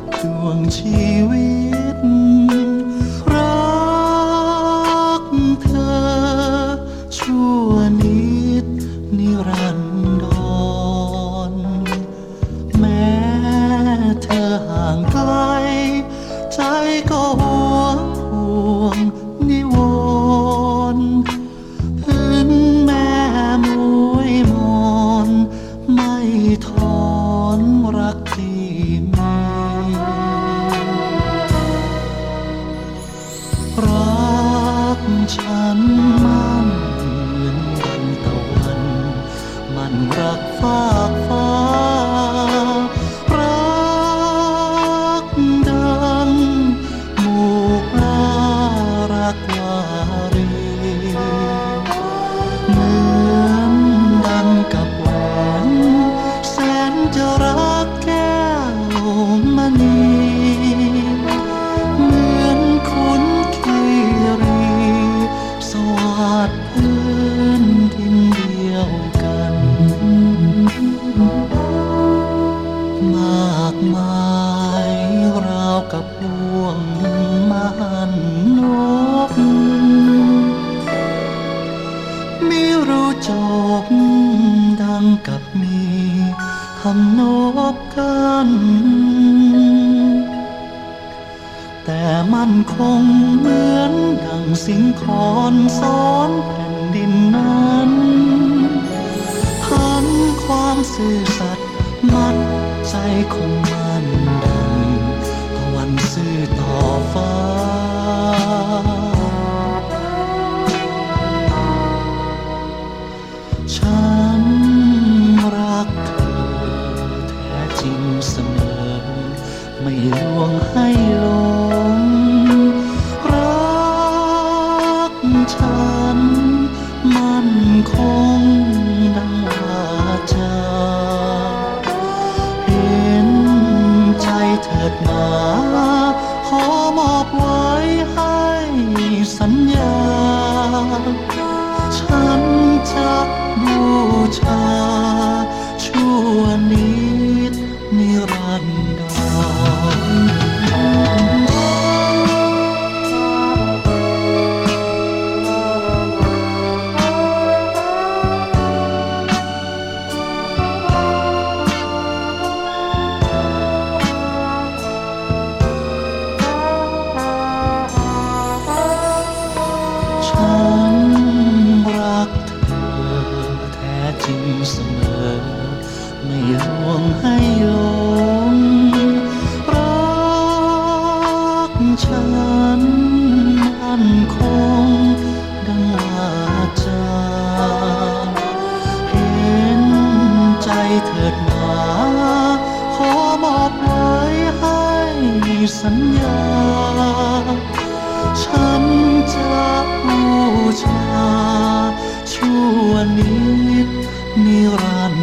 กับดวงชีวิต รักเธอ ชั่วนิดนิรันดร แม้เธอห่างไกล ใจก็ รักฟ้า มันนก ไม่รู้จบดังกับมีทำนบกันแต่มันคงเหมือนดังสิงคอนซ้อนแผ่นดินนั้นทั้งความซื่อสัตย์มัดใจคงมันได้ ต่ 长 สัญญา ฉันจะบูชาชั่วนิดนิรัน